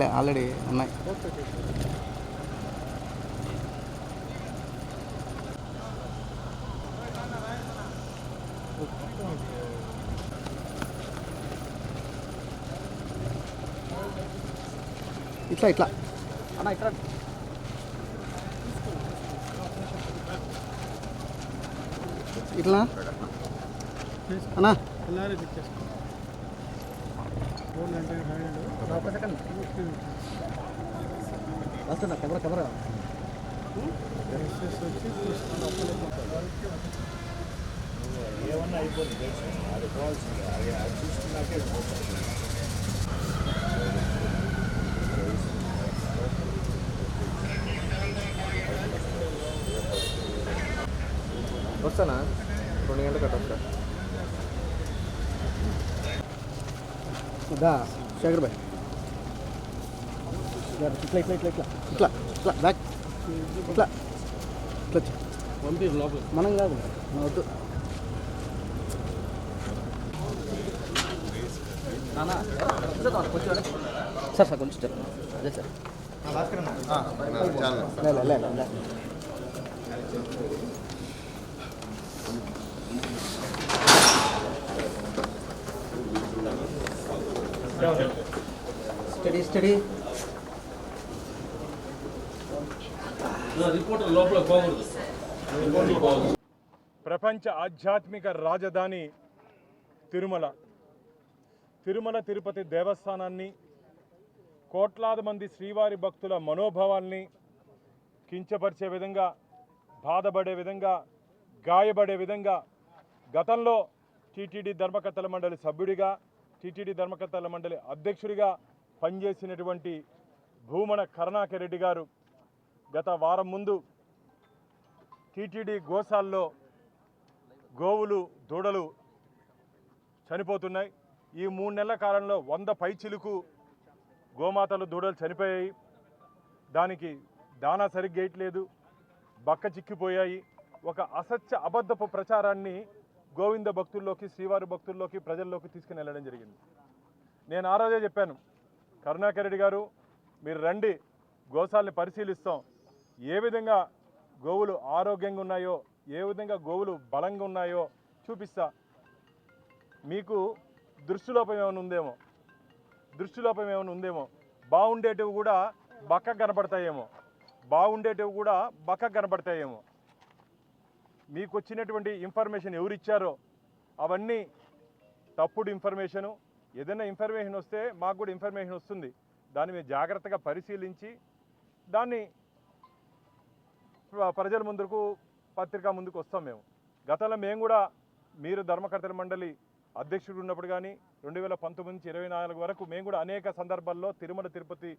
లే ఆల్రెడీ ఉన్నాయి. ఇట్లా ఇట్లా. అన్న ఇక్కడ. ఇట్లా అన్నా. వస్తున్నా కెమెరా కెమెరా. ఏమన్నా అయిపోయింది అది పోవాల్సింది అది చూసుకున్నాకే రెండు గంటలకు అట్ట వస్తా దా శేఖర్ భాయ్ ఇట్లా ఇట్లా ఇట్లా ఇట్లా ఇట్లా ఇట్లా బ్యాక్ ఇట్లా ఇట్లా. పంపిరు లోపల మనం కాదు వద్దు సార్ సార్ కొంచెం చెప్పండి అదే సార్ లే, లే, స్టడీ స్టడీ ప్రపంచ ఆధ్యాత్మిక రాజధాని తిరుమల. తిరుమల తిరుపతి దేవస్థానాన్ని కోట్లాది మంది శ్రీవారి భక్తుల మనోభావాల్ని కించపరిచే విధంగా బాధపడే విధంగా గాయపడే విధంగా గతంలో టీటీడీ ధర్మకర్తల మండలి సభ్యుడిగా టీటీడీ ధర్మకర్తల మండలి అధ్యక్షుడిగా పనిచేసినటువంటి భూమన కరుణాకర్ రెడ్డి గారు గత వారం ముందు టీటీడీ గోశాల్లో గోవులు దూడలు చనిపోతున్నాయి. ఈ మూడు నెలల కాలంలో వంద పైచిలుకు గోమాతలు దూడలు చనిపోయాయి. దానికి దానా సరిగ్గా వేయట్లేదు. బక్క చిక్కిపోయాయి. ఒక అసత్య అబద్ధపు ప్రచారాన్ని గోవింద భక్తుల్లోకి శ్రీవారి భక్తుల్లోకి ప్రజల్లోకి తీసుకుని వెళ్ళడం జరిగింది. నేను ఆ రోజే చెప్పాను కరుణాకర్ రెడ్డి గారు మీరు రండి గోశాలని పరిశీలిస్తాం. ఏ విధంగా గోవులు ఆరోగ్యంగా ఉన్నాయో ఏ విధంగా గోవులు బలంగా ఉన్నాయో చూపిస్తా. మీకు దృష్టిలోపం ఏమైనా ఉందేమో దృష్టిలోపం ఏమైనా ఉందేమో బాగుండేటివి కూడా బక్క కనపడతాయేమో బాగుండేటివి కూడా బక్క కనపడతాయేమో. మీకు వచ్చినటువంటి ఇన్ఫర్మేషన్ ఎవరు ఇచ్చారో అవన్నీ తప్పుడు ఇన్ఫర్మేషను ఏదైనా ఇన్ఫర్మేషన్ వస్తే మాకు కూడా ఇన్ఫర్మేషన్ వస్తుంది. దాన్ని మేము జాగ్రత్తగా పరిశీలించి దాన్ని ప్రజల ముందుకు పత్రిక ముందుకు వస్తాం మేము. గతంలో మేము కూడా మీరు ధర్మకర్తల మండలి అధ్యక్షుడు ఉన్నప్పుడు కానీ రెండు వేల పంతొమ్మిది నుంచి ఇరవై నాలుగు వరకు మేము కూడా అనేక సందర్భాల్లో తిరుమల తిరుపతి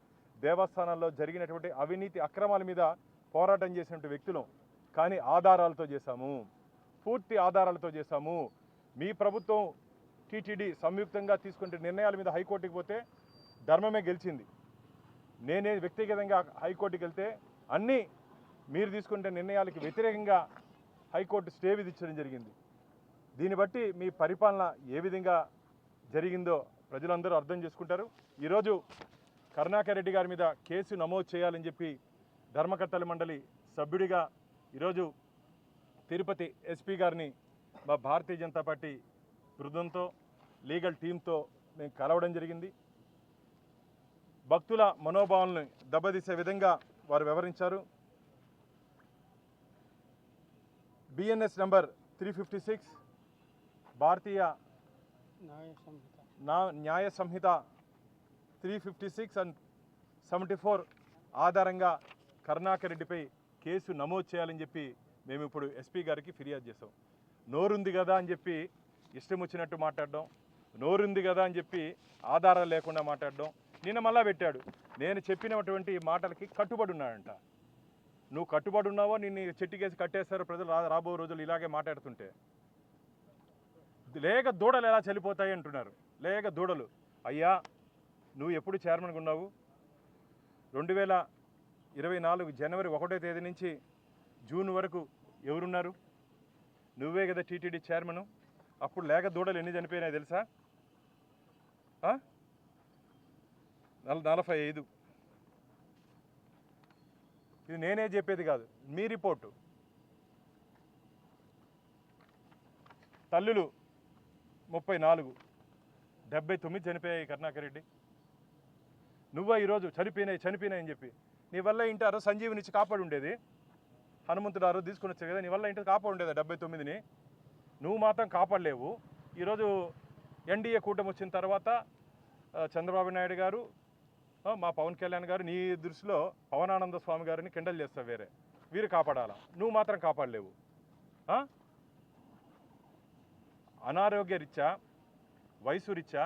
దేవస్థానాల్లో జరిగినటువంటి అవినీతి అక్రమాల మీద పోరాటం చేసినటువంటి వ్యక్తులం. కానీ ఆధారాలతో చేశాము. పూర్తి ఆధారాలతో చేశాము. మీ ప్రభుత్వం టీటీడీ సంయుక్తంగా తీసుకుంటే నిర్ణయాల మీద హైకోర్టుకి పోతే ధర్మమే గెలిచింది. నేనే వ్యక్తిగతంగా హైకోర్టుకి వెళ్తే అన్నీ మీరు తీసుకుంటే నిర్ణయాలకి వ్యతిరేకంగా హైకోర్టు స్టే విధించడం జరిగింది. దీన్ని బట్టి మీ పరిపాలన ఏ విధంగా జరిగిందో ప్రజలందరూ అర్థం చేసుకుంటారు. ఈరోజు కరుణాకర్ రెడ్డి గారి మీద కేసు నమోదు చేయాలని చెప్పి ధర్మకర్తల మండలి సభ్యుడిగా ఈరోజు తిరుపతి ఎస్పీ గారిని మా భారతీయ జనతా పార్టీ బృందంతో లీగల్ టీంతో మేము కలవడం జరిగింది. భక్తుల మనోభావాలను దెబ్బతీసే విధంగా వారు వివరించారు BNS number three fifty six Bharatiya నా Nyaya Sanhita three fifty six and seventy four ఆధారంగా కరుణాకర్ రెడ్డిపై కేసు నమోదు చేయాలని చెప్పి మేము ఇప్పుడు ఎస్పీ గారికి ఫిర్యాదు చేసాం నోరుంది కదా అని చెప్పి ఇష్టం వచ్చినట్టు మాట్లాడడం నోరుంది కదా అని చెప్పి ఆధారాలు లేకుండా మాట్లాడడం నిన్న మళ్ళా పెట్టాడు. నేను చెప్పినటువంటి మాటలకి కట్టుబడి ఉన్నాడంట. నువ్వు కట్టుబడి ఉన్నావో నిన్ను చెట్టుకేసి కట్టేస్తారు ప్రజలు రా రాబో రోజులు ఇలాగే మాట్లాడుతుంటే. లేక దూడలు ఎలా చనిపోతాయి అంటున్నారు. లేక దూడలు. అయ్యా నువ్వు ఎప్పుడు చైర్మన్గా ఉన్నావు? రెండు వేల ఇరవై నాలుగు జనవరి ఒకటో తేదీ నుంచి జూన్ వరకు ఎవరున్నారు? నువ్వే కదా టీటీడీ చైర్మను. అప్పుడు లేక దూడలు ఎన్ని చనిపోయినాయి తెలుసా? నల నలభై ఐదు. ఇది నేనే చెప్పేది కాదు మీ రిపోర్టు. తల్లులు ముప్పై నాలుగు డెబ్బై తొమ్మిది చనిపోయాయి కరుణాకర్ రెడ్డి. నువ్వా ఈరోజు చనిపోయినాయి చనిపోయినాయి అని చెప్పి నీ వల్ల ఇంటారు సంజీవి ఇచ్చి కాపాడు ఉండేది. హనుమంతుడు ఆరు తీసుకుని వచ్చారు కదా నీ వల్ల ఇంటి కాపాడు ఉండేది డెబ్బై తొమ్మిదిని. నువ్వు మాత్రం కాపాడలేవు. ఈరోజు ఎన్డీఏ కూటమి వచ్చిన తర్వాత చంద్రబాబు నాయుడు గారు మా పవన్ కళ్యాణ్ గారు నీ దృష్టిలో పవనానంద స్వామి గారిని కిండల్ చేస్తావు వేరే. వీరు కాపాడాలా? నువ్వు మాత్రం కాపాడలేవు. అనారోగ్య రీత్యా వయసు రీత్యా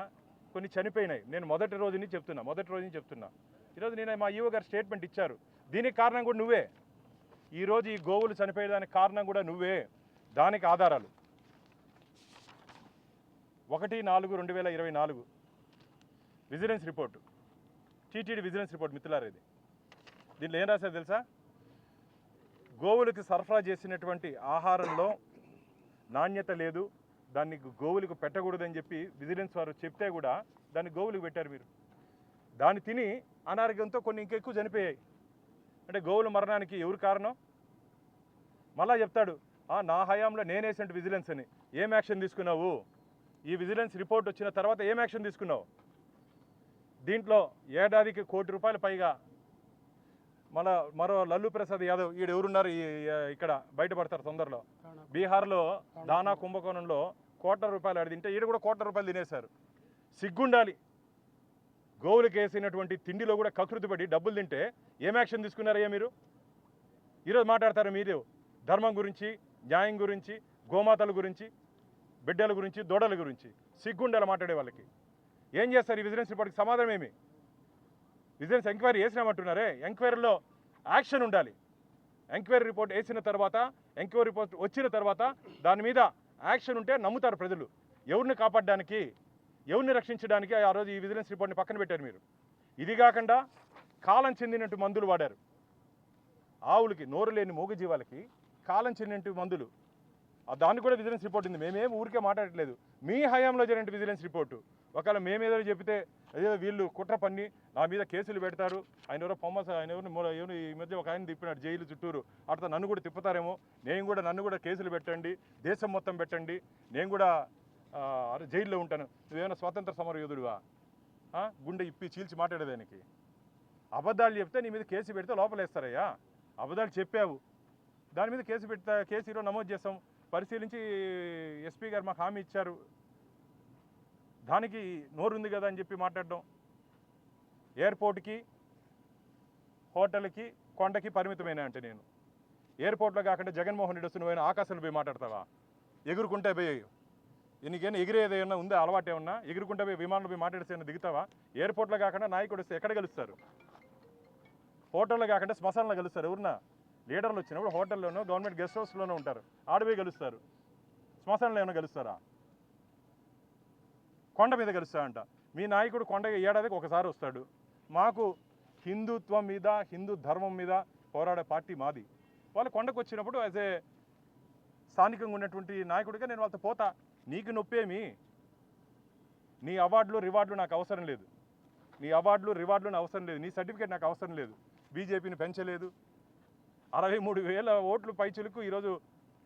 కొన్ని చనిపోయినాయి. నేను మొదటి రోజుని చెప్తున్నా మొదటి రోజుని చెప్తున్నా. ఈరోజు నేను మా ఈవో గారు స్టేట్మెంట్ ఇచ్చారు. దీనికి కారణం కూడా నువ్వే. ఈరోజు ఈ గోవులు చనిపోయేదానికి కారణం కూడా నువ్వే. దానికి ఆధారాలు. ఒకటి నాలుగు రెండు వేల ఇరవై నాలుగు. Vigilance report. TTD vigilance report మిత్రులారా ఇది. దీంట్లో ఏం రాశారు తెలుసా? గోవులకు సరఫరా చేసినటువంటి ఆహారంలో నాణ్యత లేదు. దాన్ని గోవులకు పెట్టకూడదని చెప్పి విజిలెన్స్ వారు చెప్తే కూడా దాన్ని గోవులకు పెట్టారు మీరు. దాన్ని తిని అనారోగ్యంతో కొన్ని ఇంకెక్కువ చనిపోయాయి. అంటే గోవుల మరణానికి ఎవరు కారణం? మళ్ళా చెప్తాడు "ఆ, నా హయాంలో నేనేసంటి విజిలెన్స్ అని. ఏం యాక్షన్ తీసుకున్నావు? ఈ విజిలెన్స్ రిపోర్ట్ వచ్చిన తర్వాత ఏం యాక్షన్ తీసుకున్నావు? దీంట్లో ఏడాదికి కోటి రూపాయలు పైగా. మన మరో లల్లు ప్రసాద్ యాదవ్ ఈడు ఎవరున్నారు? ఈ ఇక్కడ బయటపడతారు తొందరలో. బీహార్లో దానా కుంభకోణంలో కోట్ల రూపాయలు ఆడి తింటే ఈడ కూడా కోట్ల రూపాయలు తినేశారు. సిగ్గుండాలి. గోవులకు వేసినటువంటి తిండిలో కూడా కకృతి పడి డబ్బులు తింటే ఏం యాక్షన్ తీసుకున్నారయ్యా మీరు? ఈరోజు మాట్లాడతారు మీరు. ధర్మం గురించి న్యాయం గురించి గోమాతల గురించి బిడ్డల గురించి దొడల గురించి సిగ్గుండాలి మాట్లాడే వాళ్ళకి. ఏం చేస్తారు ఈ విజిలెన్స్ రిపోర్ట్కి సమాధానం ఏమి? విజిలెన్స్ ఎంక్వైరీ వేసినామంటున్నారే ఎంక్వైరీలో యాక్షన్ ఉండాలి. ఎంక్వైరీ రిపోర్ట్ వేసిన తర్వాత ఎంక్వైరీ రిపోర్ట్ వచ్చిన తర్వాత దాని మీద యాక్షన్ ఉంటే నమ్ముతారు ప్రజలు. ఎవరిని కాపాడడానికి? ఎవరిని రక్షించడానికి ఆ రోజు ఈ విజిలెన్స్ రిపోర్ట్ని పక్కన పెట్టారు మీరు? ఇది కాకుండా కాలం చెందినట్టు మందులు వాడారు. ఆవులకి నోరు లేని మూగజీవాలకి కాలం చెందినట్టు మందులు. దాన్ని కూడా విజిలెన్స్ రిపోర్ట్ ఉంది. మేమేం ఊరికే మాట్లాడట్లేదు. మీ హయాంలో జరిగిన విజిలెన్స్ రిపోర్టు. ఒకవేళ మేమేదో చెప్తే అదే వీళ్ళు కుట్ర పన్ని నా మీద కేసులు పెడతారు. ఆయన ఎవరో పొమ్మ ఆయన ఎవరు ఎవరు ఈ మధ్య ఒక ఆయన తిప్పినాడు జైలు చుట్టూరు. అట్లా నన్ను కూడా తిప్పుతారేమో. నేను కూడా నన్ను కూడా కేసులు పెట్టండి. దేశం మొత్తం పెట్టండి. నేను కూడా జైల్లో ఉంటాను. నువ్వేమైనా స్వాతంత్ర సమర యోధుడివా గుండె ఇప్పి చీల్చి మాట్లాడేదానికి అబద్ధాలు చెప్తే నీ మీద కేసు పెడితే లోపలేస్తారయ్యా. అబద్ధాలు చెప్పావు. దాని మీద కేసు పెడతా కేసు ఈరోజు నమోదు చేస్తాం పరిశీలించి ఎస్పీ గారు మాకు హామీ ఇచ్చారు. దానికి నోరుంది కదా అని చెప్పి మాట్లాడడం. ఎయిర్పోర్ట్కి హోటల్కి కొండకి పరిమితమైన అంటే నేను. ఎయిర్పోర్ట్లో కాకుండా జగన్మోహన్ రెడ్డి వస్తున్న నువ్వైనా ఆకాశంలో పోయి మాట్లాడతావా? ఎగురుకుంటే పోయి నీకేనా ఎగిరేది ఏమన్నా ఉందా? అలవాటు ఏమన్నా? ఎగురుకుంటే పోయి విమానంలో పోయి మాట్లాడితే ఏమైనా దిగుతావా? ఎయిర్పోర్ట్లో కాకుండా నాయకుడు వస్తే ఎక్కడ కలుస్తారు హోటల్లో కాకుండా శ్మశానంలో కలుస్తారు ఎవరన్నా? లీడర్లు వచ్చినప్పుడు హోటల్లోనో గవర్నమెంట్ గెస్ట్ హౌస్లోనూ ఉంటారు. ఆడవి కలుస్తారు శ్మశానంలో ఏమైనా కలుస్తారా కొండ మీద కలుస్తారంట మీ నాయకుడు కొండ ఏడాదికి ఒకసారి వస్తాడు. మాకు హిందుత్వం మీద హిందూ ధర్మం మీద పోరాడే పార్టీ మాది. వాళ్ళు కొండకు వచ్చినప్పుడు యాజ్ ఏ స్థానికంగా ఉన్నటువంటి నాయకుడిగా నేను వాళ్ళతో పోతా. నీకు నొప్పేమి? నీ అవార్డులు రివార్డులు నాకు అవసరం లేదు. నీ అవార్డులు రివార్డులు అవసరం లేదు. నీ సర్టిఫికేట్ నాకు అవసరం లేదు. బీజేపీని పెంచలేదు. అరవై మూడు వేల ఓట్లు పైచులకు ఈరోజు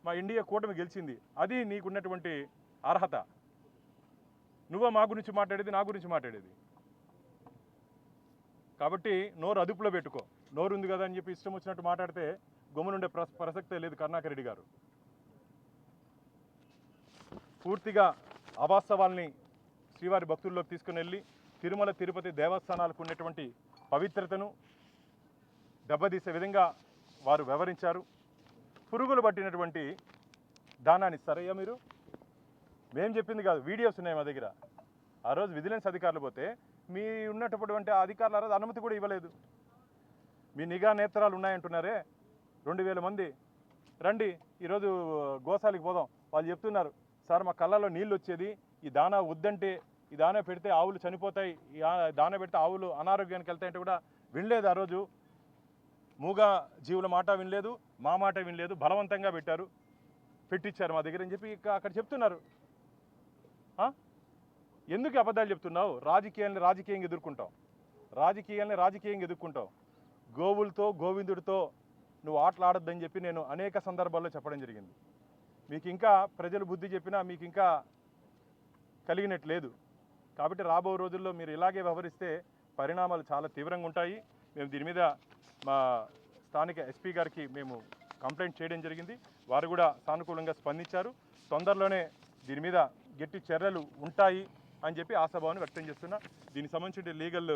మా ఇండియా కూటమి గెలిచింది. అది నీకున్నటువంటి అర్హత. నువ్వే మా గురించి మాట్లాడేది నా గురించి మాట్లాడేది. కాబట్టి నోరు అదుపులో పెట్టుకో. నోరు ఉంది కదా అని చెప్పి ఇష్టం వచ్చినట్టు మాట్లాడితే గమ్మునుండే ప్రస ప్రసక్తే లేదు కరుణాకర్ రెడ్డి గారు. పూర్తిగా అవాస్తవాల్ని శ్రీవారి భక్తుల్లోకి తీసుకుని వెళ్ళి తిరుమల తిరుపతి దేవస్థానాలకు ఉన్నటువంటి పవిత్రతను దెబ్బతీసే విధంగా వారు వివరించారు పురుగులు పట్టినటువంటి దానాన్ని ఇస్తారయ్యా మీరు? మేం చెప్పింది కాదు వీడియోస్ ఉన్నాయి మా దగ్గర. ఆ రోజు విజిలెన్స్ అధికారులు పోతే మీ ఉన్నటువంటి ఆ అధికారులు ఆ రోజు అనుమతి కూడా ఇవ్వలేదు. మీ నిఘా నేత్రాలు ఉన్నాయంటున్నారే? రెండు వేల మంది. రండి ఈరోజు గోశాలకు పోదాం. వాళ్ళు చెప్తున్నారు సార్ మా కళ్ళలో నీళ్ళు వచ్చేది ఈ దానా వద్దంటే ఈ దానా పెడితే ఆవులు చనిపోతాయి. ఈ ఆ- దానా పెడితే ఆవులు అనారోగ్యానికి వెళ్తాయంటే కూడా వినలేదు ఆ రోజు. మూగ జీవుల మాట వినలేదు మా మాట వినలేదు బలవంతంగా పెట్టారు. పెట్టించారు మా దగ్గర అని చెప్పి అక్కడ చెప్తున్నారు. ఎందుకు అబద్ధాలు చెప్తున్నావు? రాజకీయాల్ని రాజకీయంగా ఎదుర్కొంటావు. రాజకీయాల్ని రాజకీయంగా ఎదుర్కొంటావు. గోవులతో గోవిందుడితో నువ్వు ఆటలాడొద్దని చెప్పి నేను అనేక సందర్భాల్లో చెప్పడం జరిగింది. మీకు ఇంకా ప్రజలు బుద్ధి చెప్పినా మీకు ఇంకా కలిగినట్టు లేదు కాబట్టి రాబో రోజుల్లో మీరు ఇలాగే వ్యవహరిస్తే పరిణామాలు చాలా తీవ్రంగా ఉంటాయి. మేము దీని మీద మా స్థానిక ఎస్పీ గారికి మేము కంప్లైంట్ చేయడం జరిగింది. వారు కూడా సానుకూలంగా స్పందించారు. తొందరలోనే దీని మీద గట్టి చర్యలు ఉంటాయి అని చెప్పి ఆశాభావాన్ని వ్యక్తం చేస్తున్నా. దీనికి సంబంధించిన లీగల్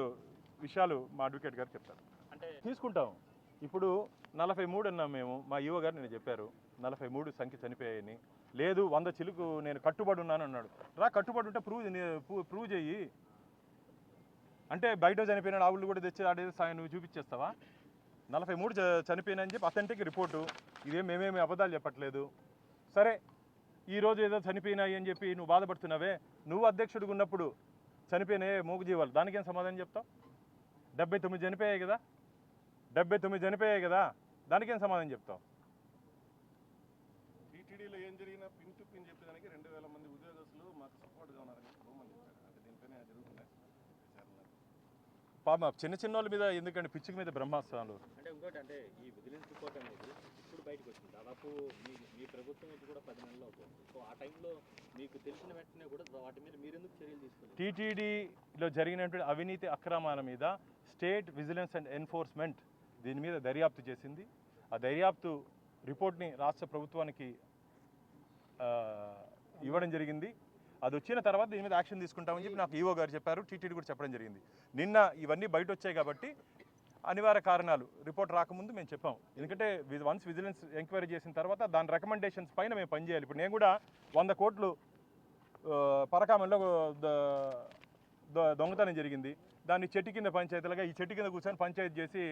విషయాలు మా అడ్వకేట్ గారు చెప్తారు. అంటే తీసుకుంటాం. ఇప్పుడు నలభై మూడు అన్నాం మేము. మా యువ గారు నేను చెప్పారు. నలభై మూడు సంఖ్య చనిపోయాయని. లేదు వంద చిలుకు నేను కట్టుబడి ఉన్నాను అన్నాడు. రా కట్టుబడి ఉంటే ప్రూవ్ ప్రూవ్ చెయ్యి అంటే బయట చనిపోయిన ఆవులు కూడా తెచ్చి ఆడే సాయం నువ్వు చూపించేస్తావా? నలభై మూడు చ- చనిపోయినాయని చెప్పి అథెంటిక్ రిపోర్టు. ఇదేం మేమేమి అబద్ధాలు చెప్పట్లేదు. సరే ఈరోజు ఏదో చనిపోయినాయి అని చెప్పి నువ్వు బాధపడుతున్నావే. నువ్వు అధ్యక్షుడిగా ఉన్నప్పుడు చనిపోయినాయే మూగజీవాలు దానికేం సమాధానం చెప్తావు? డెబ్బై తొమ్మిది చనిపోయాయి కదా? డెబ్బై తొమ్మిది చనిపోయాయి కదా? దానికేం సమాధానం చెప్తావు? టీటీడీలో ఏం జరిగినా పిన్ టు పిన్ చెప్పేదానికి రెండు వేల మంది ఉద్యోగస్తులు మాకు సపోర్ట్గా ఉన్నారని చెప్పారు. అంటే దీనిపైన జరుగుతున్నాయి పాప చిన్న చిన్న వాళ్ళ మీద ఎందుకంటే పిచ్చికి మీద బ్రహ్మాస్త్రాలు. అంటే ఇంకోటి అంటే ఈ విజిలెన్స్ రిపోర్ట్ అనేది ఇప్పుడు బయటకు వచ్చింది. దాదాపు మీ మీ ప్రభుత్వం వచ్చి కూడా పది నెలలు అవుతుంది. సో ఆ టైంలో మీకు తెలిసిన వెంటనే కూడా వాటి మీద మీరు ఎందుకు చర్యలు తీసుకోలేదు? టీటీడీలో జరిగినటువంటి అవినీతి అక్రమాల మీద స్టేట్ విజిలెన్స్ అండ్ ఎన్ఫోర్స్మెంట్ దీని మీద దర్యాప్తు చేసింది. ఆ దర్యాప్తు రిపోర్ట్ని రాష్ట్ర ప్రభుత్వానికి ఇవ్వడం జరిగింది. అది వచ్చిన తర్వాత దీని మీద యాక్షన్ తీసుకుంటామని చెప్పి నాకు ఈవో గారు చెప్పారు. టీటీడీ కూడా చెప్పడం జరిగింది. నిన్న ఇవన్నీ బయట వచ్చాయి కాబట్టి అనివార్య కారణాలు రిపోర్ట్ రాకముందు మేము చెప్పాం. ఎందుకంటే వన్స్ విజిలెన్స్ ఎంక్వైరీ చేసిన తర్వాత దాని రికమెండేషన్స్ పైన మేము పనిచేయాలి. ఇప్పుడు నేను కూడా వంద కోట్లు పరకామంలో దొంగతనం జరిగింది. దాన్ని చెట్టు కింద పంచాయతీలుగా ఈ చెట్టు కింద కూర్చొని పంచాయతీ చేసి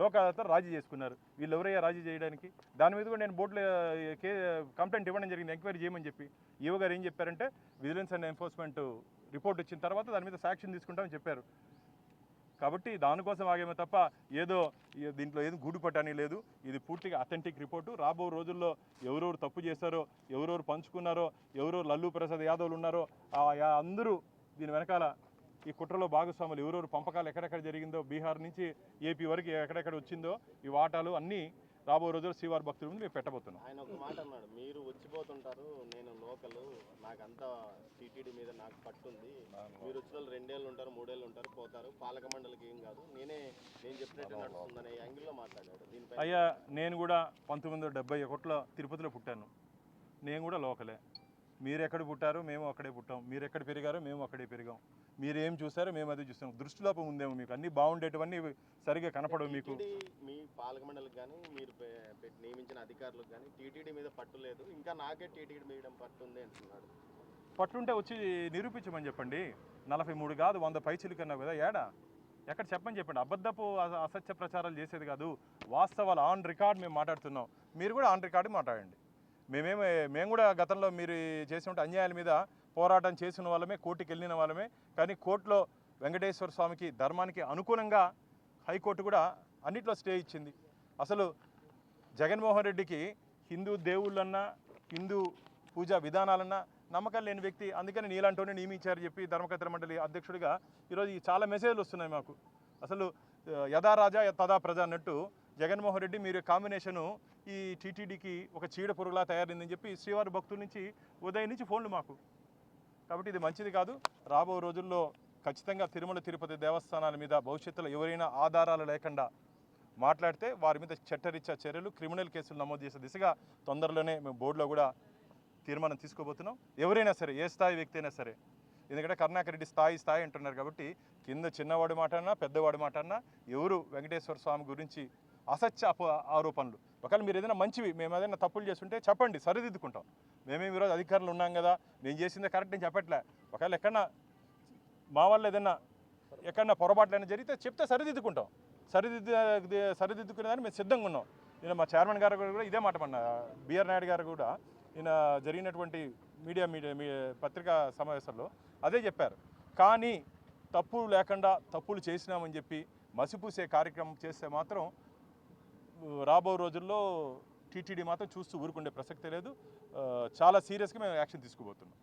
లోకాలతో రాజీ చేసుకున్నారు. వీళ్ళు ఎవరయ్యా రాజీ చేయడానికి? దాని మీద కూడా నేను బోర్డులో కే కంప్లైంట్ ఇవ్వడం జరిగింది. ఎంక్వైరీ చేయమని చెప్పి. ఈవో గారు ఏం చెప్పారంటే విజిలెన్స్ అండ్ ఎన్ఫోర్స్మెంట్ రిపోర్ట్ వచ్చిన తర్వాత దాని మీద సాక్షన్ తీసుకుంటామని చెప్పారు. కాబట్టి దానికోసం ఆగేమే తప్ప ఏదో దీంట్లో ఏదో గూడు పట్టని లేదు. ఇది పూర్తిగా అథెంటిక్ రిపోర్టు. రాబో రోజుల్లో ఎవరెవరు తప్పు చేశారో ఎవరెవరు పంచుకున్నారో ఎవరెవరు లల్లు ప్రసాద్ యాదవ్లు ఉన్నారో అందరూ దీని వెనకాల ఈ కుట్రలో భాగస్వాములు ఎవరెవరు పంపకాలు ఎక్కడెక్కడ జరిగిందో బీహార్ నుంచి ఏపీ వరకు ఎక్కడెక్కడ వచ్చిందో ఈ వాటాలు అన్నీ రాబో రోజుల్లో శ్రీవారి భక్తుల ముందు మేము పెట్టబోతున్నాం. ఆయన ఒక మాట అన్నాడు మీరు వచ్చిపోతుంటారు నేను లోకల్ నాకంతా టీటీడీ మీద నాకు పట్టుంది. మీరు వచ్చిన రెండేళ్ళు ఉంటారు మూడేళ్ళు ఉంటారు పోతారు. పాలక మండలికి ఏం కాదు. నేనే నేను చెప్పినట్టు నడుస్తుందనే యాంగిల్లో మాట్లాడాడు. దీనిపై అయ్యా నేను కూడా పంతొమ్మిది వందల డెబ్బై ఒకటిలో తిరుపతిలో పుట్టాను. నేను కూడా లోకలే. మీరు ఎక్కడ పుట్టారో మేము అక్కడే పుట్టాం. మీరు ఎక్కడ పెరిగారో మేము అక్కడే పెరిగాం. మీరు ఏం చూసారో మేము అదే చూస్తాం దృష్టిలోపం ఉందేమో మీకు? అన్నీ బాగుండేటివన్నీ సరిగా కనపడవు మీకు. మీ పాలక మండలికి కానీ మీరు నియమించిన అధికారులకు కానీ టీటీడీ మీద పట్టు లేదు. ఇంకా నాకే టీటీడీ మీద పట్టు ఉంది అంటున్నాడు. పట్టుంటే వచ్చి నిరూపించమని చెప్పండి. నలభై మూడు కాదు వంద పైచిలు కన్నా కదా ఏడా? ఎక్కడ చెప్పని చెప్పండి. అబద్ధపు అస- అసత్య ప్రచారాలు చేసేది కాదు. వాస్తవాలు ఆన్ రికార్డ్ మేము మాట్లాడుతున్నాం. మీరు కూడా ఆన్ రికార్డ్ మాట్లాడండి. మేమేమి మేము కూడా గతంలో మీరు చేసిన అన్యాయాల మీద పోరాటం చేసిన వాళ్ళమే కోర్టుకి వెళ్ళిన వాళ్ళమే. కానీ కోర్టులో వెంకటేశ్వర స్వామికి ధర్మానికి అనుగుణంగా హైకోర్టు కూడా అన్నిట్లో స్టే ఇచ్చింది. అసలు జగన్మోహన్ రెడ్డికి హిందూ దేవుళ్ళన్నా హిందూ పూజా విధానాలన్నా నమ్మకం లేని వ్యక్తి. అందుకని నీలాంటోనే నియమించారు చెప్పి ధర్మకర్తల మండలి అధ్యక్షుడిగా ఈరోజు ఈ చాలా మెసేజ్లు వస్తున్నాయి మాకు. అసలు యథారాజా యథా రాజా తదా ప్రజ అన్నట్టు జగన్మోహన్ రెడ్డి మీరు కాంబినేషను ఈ టీటీడీకి ఒక చీడ పురుగులా తయారైందని చెప్పి శ్రీవారి భక్తుల నుంచి ఉదయం నుంచి ఫోన్లు మాకు. కాబట్టి ఇది మంచిది కాదు. రాబో రోజుల్లో ఖచ్చితంగా తిరుమల తిరుపతి దేవస్థానాల మీద భవిష్యత్తులో ఎవరైనా ఆధారాలు లేకుండా మాట్లాడితే వారి మీద చట్టరీత్యా చర్యలు క్రిమినల్ కేసులు నమోదు చేసే దిశగా తొందరలోనే మేము బోర్డులో కూడా తీర్మానం తీసుకోబోతున్నాం. ఎవరైనా సరే ఏ స్థాయి వ్యక్తి అయినా సరే ఎందుకంటే కరుణాకర్ రెడ్డి స్థాయి స్థాయి అంటున్నారు కాబట్టి కింద చిన్నవాడి మాట అన్నా పెద్దవాడి మాట అన్నా ఎవరు వెంకటేశ్వర స్వామి గురించి అసత్య అప ఆరోపణలు. ఒకవేళ మీరు ఏదైనా మంచివి మేము ఏదైనా తప్పులు చేస్తుంటే చెప్పండి సరిదిద్దుకుంటాం. మేమేమి ఈరోజు అధికారులు ఉన్నాం కదా నేను చేసింది కరెక్ట్ నేను చెప్పట్లే. ఒకవేళ ఎక్కడన్నా మా వల్ల ఏదైనా ఎక్కడన్నా పొరపాట్లైనా జరిగితే చెప్తే సరిదిద్దుకుంటాం. సరిదిద్దు సరిదిద్దుకునేదాన్ని మేము సిద్ధంగా ఉన్నాం. నేను మా చైర్మన్ గారు కూడా ఇదే మాట అన్న బిఆర్ నాయుడు గారు కూడా ఈయన జరిగినటువంటి మీడియా మీడియా మీ పత్రికా సమావేశంలో అదే చెప్పారు. కానీ తప్పులు లేకుండా తప్పులు చేసినామని చెప్పి మసిపూసే కార్యక్రమం చేస్తే మాత్రం రాబో రోజుల్లో టీటీడీ మాత్రం చూస్తూ ఊరుకుండే ప్రసక్తే లేదు. చాలా సీరియస్గా మేము యాక్షన్ తీసుకుపోతున్నాం.